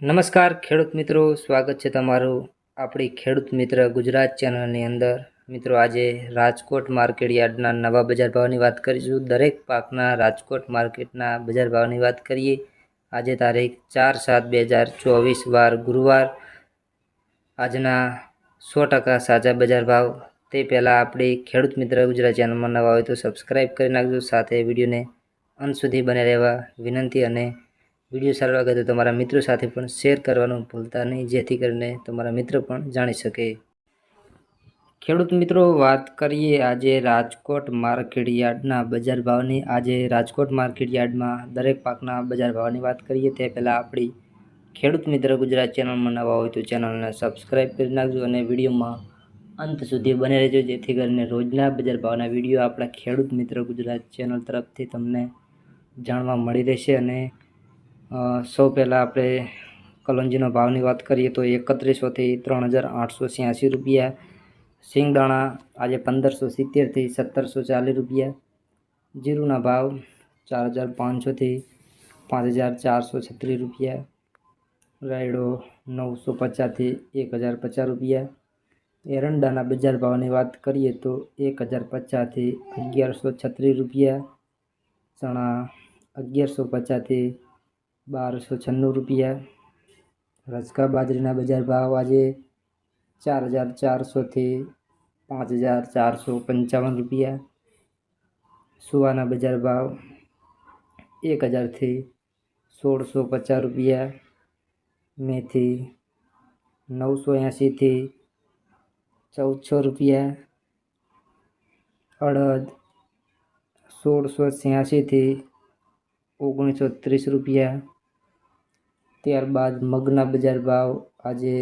નમસ્કાર, ખેડૂત મિત્રો. સ્વાગત છે તમારું આપણી ખેડૂત મિત્ર ગુજરાત ચેનલની અંદર. મિત્રો, આજે રાજકોટ માર્કેટ યાર્ડના નવા બજાર ભાવની વાત કરીશું. દરેક પાકના રાજકોટ માર્કેટના બજાર ભાવની વાત કરીએ. આજે તારીખ ચાર સાત બે હજાર ચોવીસ, વાર ગુરુવાર. આજના સો ટકા સાચા બજાર ભાવ. તે પહેલાં આપણી ખેડૂત મિત્ર ગુજરાત ચેનલમાં નવા હોય તો સબસ્ક્રાઈબ કરી નાખજો. સાથે વિડીયોને અંત સુધી બને રહેવા વિનંતી અને વીડિયો સારો લાગે તો તમારા મિત્રો સાથે પણ શેર કરવાનું ભૂલતા નહીં, જેથી કરીને તમારા મિત્રો પણ જાણી શકે. ખેડૂત મિત્રો, વાત કરીએ આજે રાજકોટ માર્કેટ યાર્ડના બજાર ભાવની. આજે રાજકોટ માર્કેટ યાર્ડમાં દરેક પાકના બજાર ભાવની વાત કરીએ, તે પહેલાં આપણી ખેડૂત મિત્ર ગુજરાત ચેનલમાં નવા હોય તો ચેનલને સબસ્ક્રાઈબ કરી નાખજો અને વિડીયોમાં અંત સુધી બને રહેજો, જેથી કરીને રોજના બજાર ભાવના વીડિયો આપણા ખેડૂત મિત્ર ગુજરાત ચેનલ તરફથી તમને જાણવા મળી રહેશે અને સૌ પહેલાં આપણે કલોંજીનો ભાવની વાત કરીએ તો એકત્રીસોથી ત્રણ હજાર આઠસો છ્યાસી રૂપિયા સિંગદાણા આજે પંદરસો સિત્તેરથી સત્તરસો ચાલીસ રૂપિયા જીરુના ભાવ ચાર હજાર પાંચસોથી પાંચ હજાર ચારસો છત્રીસ રૂપિયા રાયડો નવસો પચાસથી એક હજાર પચાસ રૂપિયા એરંડાના બજાર ભાવની વાત કરીએ તો એક હજાર પચાસથી અગિયારસો છત્રીસ રૂપિયા ચણા અગિયારસો પચાસથી બારસો છન્નું રૂપિયા રસકા બાજરીના બજાર ભાવ આજે ચાર હજાર ચારસોથી પાંચ હજાર ચારસો પંચાવન રૂપિયા સુવાના બજાર ભાવ એક હજારથી સોળસો પચાસ રૂપિયા મેથી નવસો એંશીથી ચૌદસો રૂપિયા અડદ સોળસો છ્યાસીથી ઓગણીસો ત્રીસ રૂપિયા ત્યારબાદ મગના બજાર ભાવ આજે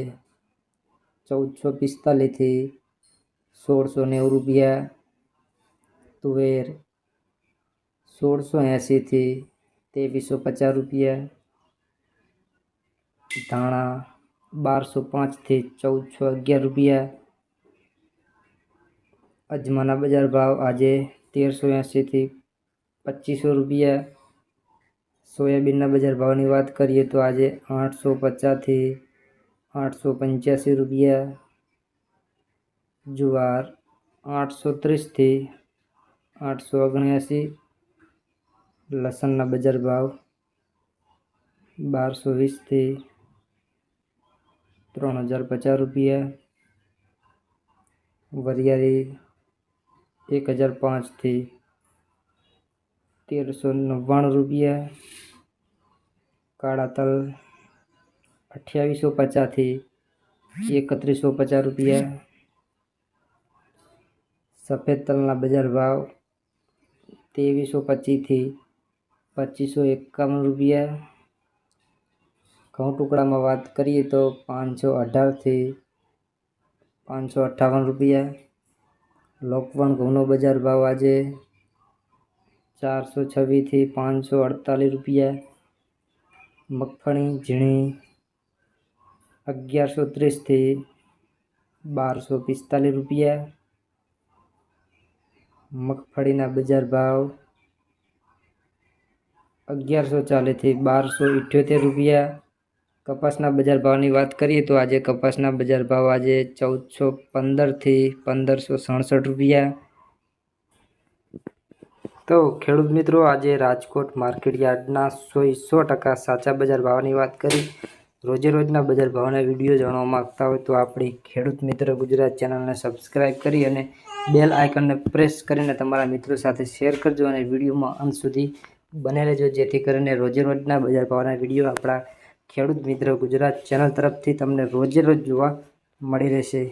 ચૌદસો પિસ્તાલીસથી સોળસો નેવું રૂપિયા તુવેર સોળસો એંશીથી ત્રેવીસો પચાસ રૂપિયા ધાણા બારસો પાંચથી ચૌદસો અગિયાર રૂપિયા અજમાના બજાર ભાવ આજે તેરસો એંશીથી પચીસો રૂપિયા સોયાબીનના બજાર ભાવની વાત કરીએ તો આજે આઠસો પચાસથી આઠસો પંચ્યાસી રૂપિયા જુવાર આઠસો ત્રીસથી આઠસો ઓગણ્યાસી લસણના બજાર ભાવ બારસો વીસથી ત્રણ હજાર પચાસ રૂપિયા વરિયાળી એક હજાર પાંચથી તેરસો નવ્વાણું રૂપિયા કાળા તલ અઠ્યાવીસો પચાસથી એકત્રીસો પચાસ રૂપિયા સફેદ તલના બજાર ભાવ ત્રેવીસો પચીસથી પચીસો એકાવન રૂપિયા ઘઉં ટુકડામાં વાત કરીએ તો પાંચસો અઢારથી પાંચસો અઠ્ઠાવન રૂપિયા લોકવણ ઘઉંનો બજાર ભાવ આજે ચારસો છવ્વીસથી પાંચસો અડતાલીસ રૂપિયા મગફળી ઝીણી અગિયારસો ત્રીસથી બારસો પિસ્તાલીસ રૂપિયા મગફળીના બજાર ભાવ અગિયારસો ચાલીસથી બારસો ઇઠ્યોતેર રૂપિયા કપાસના બજાર ભાવની વાત કરીએ તો આજે કપાસના બજાર ભાવ આજે ચૌદસો પંદરથી પંદરસો સડસઠ રૂપિયા તો ખેડૂત મિત્રો, આજે રાજકોટ માર્કેટ યાર્ડના સો સો ટકા સાચા બજાર ભાવની વાત કરી. રોજે રોજના બજાર ભાવના વીડિયો જાણવા માગતા હોય તો આપણી ખેડૂત મિત્ર ગુજરાત ચેનલને સબસ્ક્રાઈબ કરી અને બેલ આઇકનને પ્રેસ કરીને તમારા મિત્રો સાથે શેર કરજો અને વિડીયોમાં અંત સુધી બને રહેજો. જેથી કરીને રોજે રોજના બજાર ભાવના વીડિયો આપણા ખેડૂત મિત્ર ગુજરાત ચેનલ તરફથી તમને રોજે રોજ જોવા મળી રહેશે.